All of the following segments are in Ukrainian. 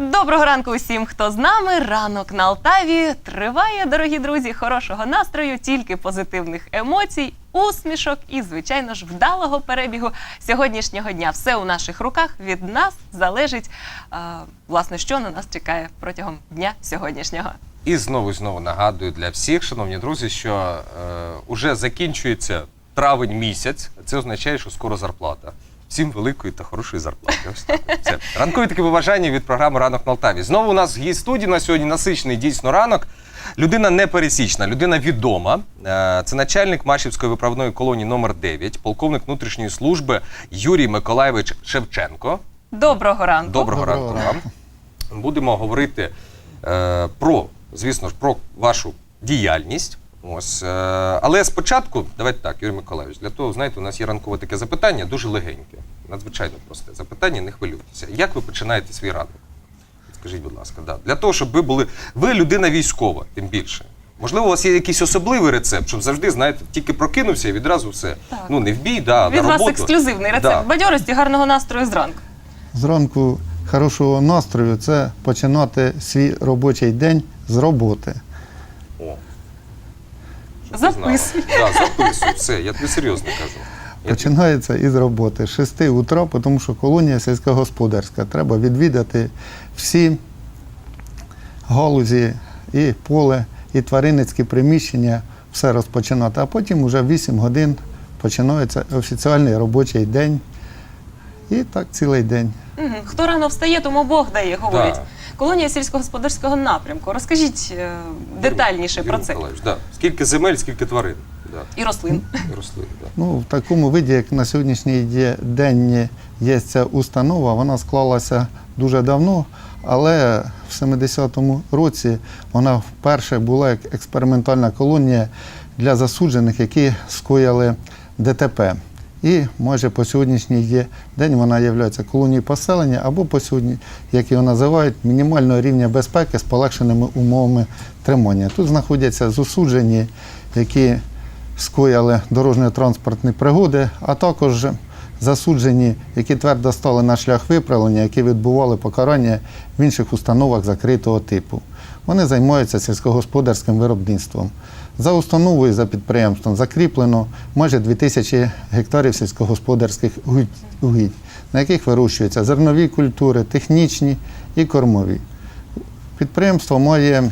Доброго ранку усім, хто з нами. Ранок на Алтаві триває, дорогі друзі, хорошого настрою, тільки позитивних емоцій, усмішок і, звичайно ж, вдалого перебігу сьогоднішнього дня. Все у наших руках від нас залежить, а, власне, що на нас чекає протягом дня сьогоднішнього. І знову знову нагадую для всіх, шановні друзі, що е, уже закінчується травень місяць. Це означає, що скоро зарплата. Всім великої та хорошої зарплати. Ось так. Все. Ранкові такі побажання від програми Ранок на Алтаві. Знову у нас гість студії на сьогодні насичений дійсно ранок. Людина непересічна, людина відома. Е, Це начальник Машівської виправної колонії номер 9 полковник внутрішньої служби Юрій Миколаєвич Шевченко. Доброго ранку. Доброго, Доброго ранку вам. Будемо говорити е, про, звісно ж, про вашу діяльність. Ось, е, але спочатку, давайте так, Юрій Миколаївич, для того, знаєте, у нас є ранкове таке запитання, дуже легеньке, надзвичайно просте запитання, не хвилюйтеся. Як ви починаєте свій ранок? Скажіть, будь ласка, да. для того, щоб ви були. Ви людина військова, тим більше. Можливо, у вас є якийсь особливий рецепт, щоб завжди, знаєте, тільки прокинувся і відразу все. Так. Ну, не в бій, да, Від на вас ексклюзивний рецепт Да. бадьорості, гарного настрою зранку. Зранку хорошого настрою це починати свій робочий день з роботи. О. Щоб ти знала. Записуй. Да, записуй, все, я тобі серйозно кажу. Починається із роботи з 6 утра, тому що колонія сільськогосподарська. Треба відвідати всі галузі і поле, і тваринницькі приміщення, все розпочинати. А потім вже в 8 годин починається офіціальний робочий день. І так цілий день. Хто рано встає, тому Бог дає, говорять. Да. Колонія сільськогосподарського напрямку. Розкажіть е, детальніше Юрій про це. Миколаївич, да. Скільки земель, скільки тварин. Да. І рослин. І рослин. Да. Ну, в такому виді, як на сьогоднішній є- день є ця установа, вона склалася дуже давно, але в 70-му році вона вперше була як експериментальна колонія для засуджених, які скоїли ДТП. І майже по сьогоднішній день вона є колонією поселення або по сьогодні, як його називають, мінімального рівня безпеки з полегшеними умовами тримання. Тут знаходяться засуджені, які скоїли дорожньо-транспортні пригоди, а також засуджені, які твердо стали на шлях виправлення, які відбували покарання в інших установах закритого типу. Вони займаються сільськогосподарським виробництвом. За установою, за підприємством закріплено майже 2000 гектарів сільськогосподарських угідь- на яких вирощуються зернові культури, технічні і кормові. Підприємство має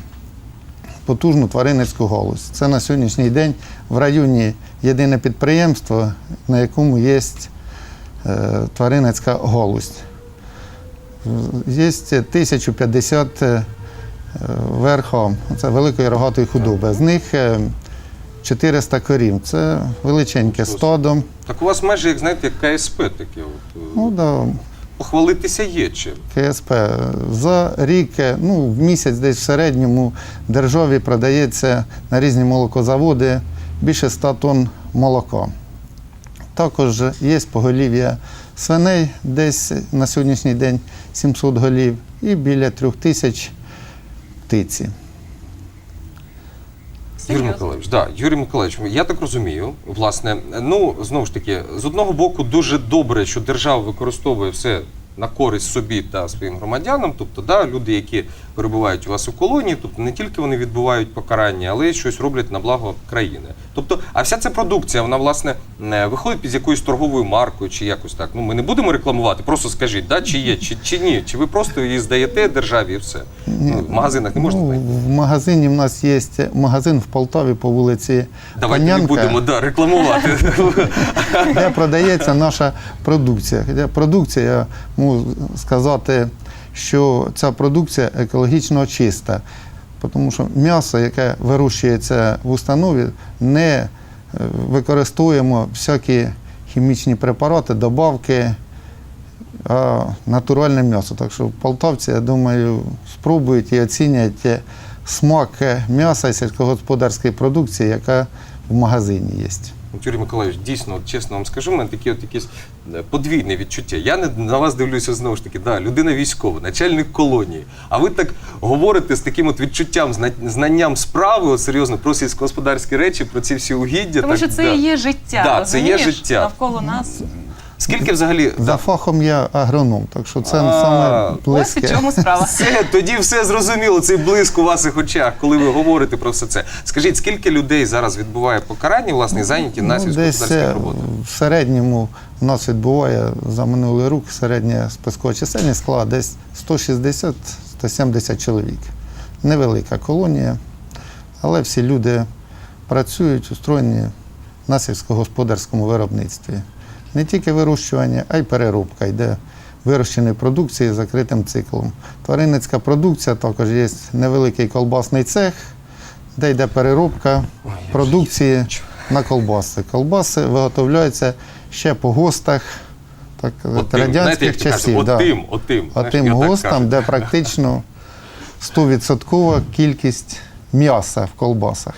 потужну тваринницьку галузь. Це на сьогоднішній день в районі єдине підприємство, на якому є е, тваринницька галузь. Є 1050 е, верхом, це великої рогатої худоби. З них е, 400 корів. Це величеньке стадо. Так у вас майже, як знаєте, як КСП таке. От, е, Ну, да, Похвалитися є чим. КСП. За рік, е, ну, в місяць десь в середньому державі продається на різні молокозаводи більше 100 тонн молока. Також є поголів'я свиней, десь на сьогоднішній день 700 голів, і біля 3000 птиці. Юрій. Миколаївич, да, Юрій Миколаївич, я так розумію, власне, ну знову ж таки, з одного боку, дуже добре, що держава використовує все на користь собі та своїм громадянам. Тобто, да, люди, які перебувають у вас у колонії, тобто не тільки вони відбувають покарання, але й щось роблять на благо країни. Тобто, а вся ця продукція, вона власне не виходить під якоюсь торговою маркою чи якось так. Ну ми не будемо рекламувати, просто скажіть, да, чи є, чи, чи ні, чи ви просто її здаєте державі і все. Ну, в магазинах не можна Ну, знайти. в магазині в нас є магазин в Полтаві по вулиці Давайте не будемо да, рекламувати. де продається наша продукція. Продукція, я можу сказати, що ця продукція екологічно чиста, тому що м'ясо, яке вирощується в установі, не е, використовуємо всякі хімічні препарати, добавки, а натуральне м'ясо. Так що полтавці, я думаю, спробують і оцінять е, смак м'яса і сільськогосподарської продукції, яка в магазині є. Юрій Миколаївич, дійсно, от, чесно вам скажу, у мене такі от якісь е, подвійне відчуття. Я не на вас дивлюся знову ж таки, да, людина військова, начальник колонії. А ви так говорите з таким от відчуттям, зна- знанням справи, от, серйозно, про сільськогосподарські речі, про ці всі угіддя. Тому так, що це да. і є життя. Да, це є розумієш? життя. Навколо нас. Скільки взагалі За фахом я агроном, так що це А, саме Ось у близьке. чому справа. Все, тоді все зрозуміло, цей блиск у ваших очах, коли ви говорите про все це. Скажіть, скільки людей зараз відбуває покарання, власне, і зайняті на Ну, десь сільськогосподарських е, роботах? в середньому у нас відбуває за минулий рік середня спискова чисельність склала десь 160-170 чоловік. Невелика колонія, але всі люди працюють, устроєні на сільськогосподарському виробництві. Не тільки вирощування, а й переробка йде вирощеної продукції з закритим циклом. Тваринницька продукція також є невеликий колбасний цех, де йде переробка продукції на колбаси. Колбаси виготовляються ще по гостах так, От тим, знаєте, радянських як часів. от да. тим, от тим. Знаєш, тим я так гостам, де практично 100% кількість м'яса в колбасах.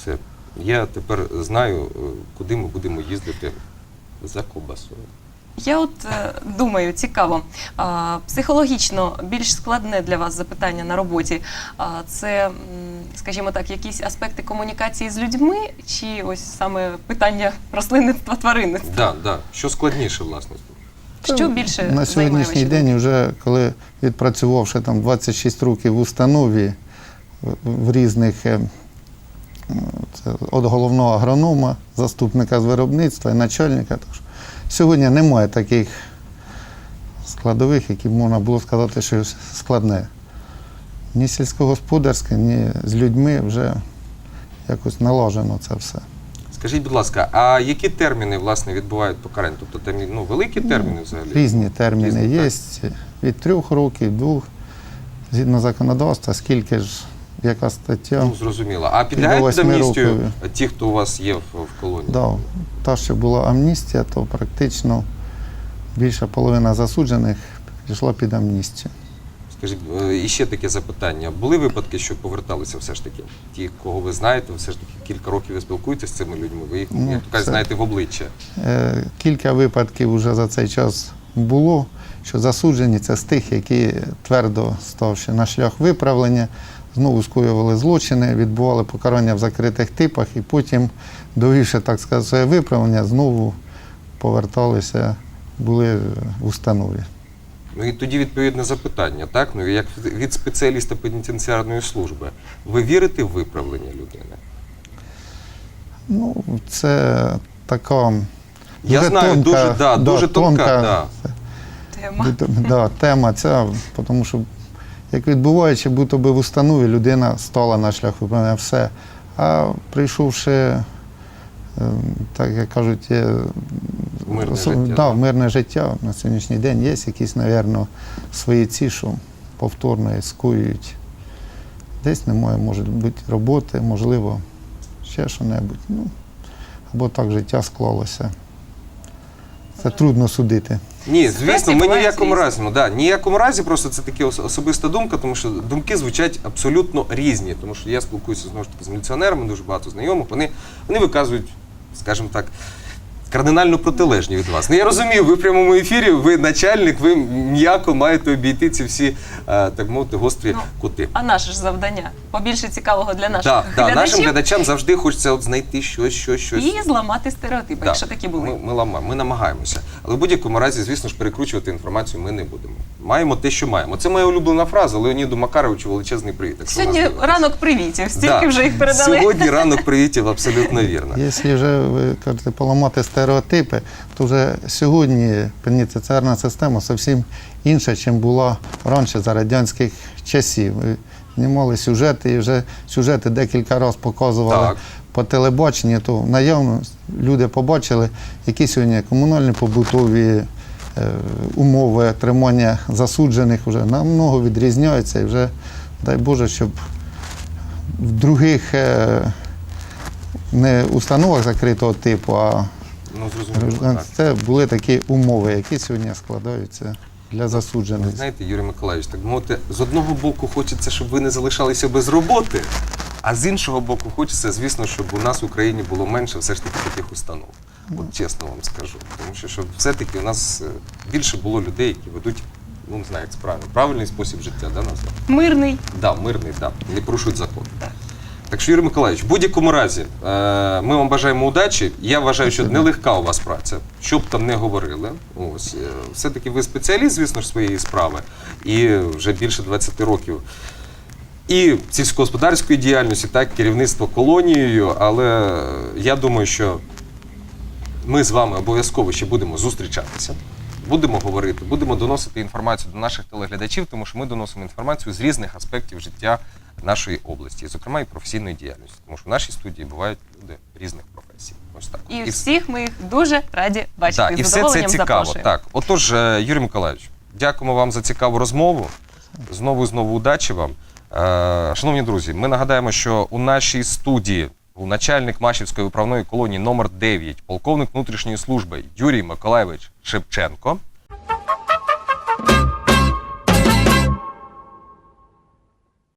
Все. Я тепер знаю, е, куди ми будемо їздити за ковбасою. Я от е, думаю, цікаво, а, психологічно більш складне для вас запитання на роботі. А, це, м, скажімо так, якісь аспекти комунікації з людьми, чи ось саме питання рослинництва тваринництва? Да, да. Що складніше, власне? Що більше на займає сьогоднішній день, вже коли відпрацювавши там 26 років в установі в- в різних е, це, від головного агронома, заступника з виробництва і начальника. Що сьогодні немає таких складових, які можна було сказати, що складне. Ні сільськогосподарське, ні з людьми вже якось налажено це все. Скажіть, будь ласка, а які терміни власне відбувають покарання? Тобто там ну, великі терміни взагалі? Різні терміни Різні, є так. від трьох років, двох, згідно законодавства, скільки ж яка стаття. Ну, зрозуміло. А підлягають під амністію ті, хто у вас є в, в колонії? Да, та, що була амністія, то практично більша половина засуджених пішла під амністію. Скажіть, е, і ще таке запитання. Були випадки, що поверталися все ж таки? Ті, кого ви знаєте, все ж таки кілька років ви спілкуєтеся з цими людьми, ви їх Ну, як кажуть, знаєте в обличчя. Е, Кілька випадків вже за цей час було, що засуджені це з тих, які твердо ставши на шлях виправлення, знову скоювали злочини, відбували покарання в закритих типах і потім, довівши, так сказати, своє виправлення, знову поверталися, були в установі. Ну і тоді відповідне запитання, так? Ну як від спеціаліста пенітенціарної служби. Ви вірите в виправлення людини? Ну, це така Я дуже знаю, тонка, дуже, да, дуже тонка, да. Тема. Да, тема ця, тому що як відбуваючи, будто би в установі людина стала на шлях виправлення все. А прийшовши, е, так як кажуть, Мирне осо- життя, да, да. мирне життя на сьогоднішній день є якісь, мабуть, свої ці, що повторно скують. Десь немає, може бути, роботи, можливо, ще що-небудь. Ну, або так життя склалося. Це трудно судити. Ні, звісно, ми ніякому разі, ну, да, ніякому разі, просто це така особиста думка, тому що думки звучать абсолютно різні. Тому що я спілкуюся знову ж таки з міліціонерами, дуже багато знайомих. Вони, вони виказують, скажімо так, кардинально протилежні від вас. Ну я розумію, ви в прямому ефірі, ви начальник, ви м'яко маєте обійти ці всі, е, так мовити, гострі Ну, кути. А наше ж завдання побільше цікавого для наших Да, да, нашим глядачам завжди хочеться от знайти щось, щось, щось. і зламати стереотипи, Да. якщо такі були. Ми, ми, ламаємо, ми намагаємося. Але в будь-якому разі, звісно ж, перекручувати інформацію ми не будемо. Маємо те, що маємо. Це моя улюблена фраза Леоніду Макаровичу величезний привіт. Сьогодні ранок привітів, стільки Да. вже їх передали. Сьогодні ранок привітів абсолютно вірно. Якщо вже ви кажете поламати стереотипи, то вже сьогодні пенітенціарна система зовсім інша, ніж була раніше за радянських часів. Ви знімали сюжети і вже сюжети декілька разів показували Так. по телебаченню, то наявно люди побачили, які сьогодні комунальні побутові е, умови тримання засуджених вже намного відрізняються і вже, дай Боже, щоб в других е, не установах закритого типу, а Ну, зрозуміло. Так. це були такі умови, які сьогодні складаються для Ви знаєте, Юрій Миколаївич, так мовити, з одного боку хочеться, щоб ви не залишалися без роботи, а з іншого боку, хочеться, звісно, щоб у нас в Україні було менше все ж таки таких установ. От чесно вам скажу. Тому що щоб все-таки у нас е, більше було людей, які ведуть, ну не знаю, як це правильно, правильний спосіб життя, да, назвати? Мирний. Да, мирний, да, не порушують закон. Так що, Юрій Миколаївич, в будь-якому разі, е, ми вам бажаємо удачі. Я вважаю, що нелегка у вас праця, що б там не говорили. Ось е, все-таки ви спеціаліст, звісно ж, своєї справи, і вже більше 20 років. І сільськогосподарської діяльності, так, керівництво колонією, але я думаю, що ми з вами обов'язково ще будемо зустрічатися, будемо говорити, будемо доносити інформацію до наших телеглядачів, тому що ми доносимо інформацію з різних аспектів життя нашої області, зокрема і професійної діяльності, тому що в нашій студії бувають люди різних професій. Ось так. І вс- всіх ми їх дуже раді бачити. так, і все це цікаво. запрошую. Так, отож, е, Юрій Миколаївич, дякуємо вам за цікаву розмову. Знову і знову удачі вам. Е, Шановні друзі, ми нагадаємо, що у нашій студії начальник Машівської управної колонії номер 9 полковник внутрішньої служби Юрій Миколаєвич Шевченко.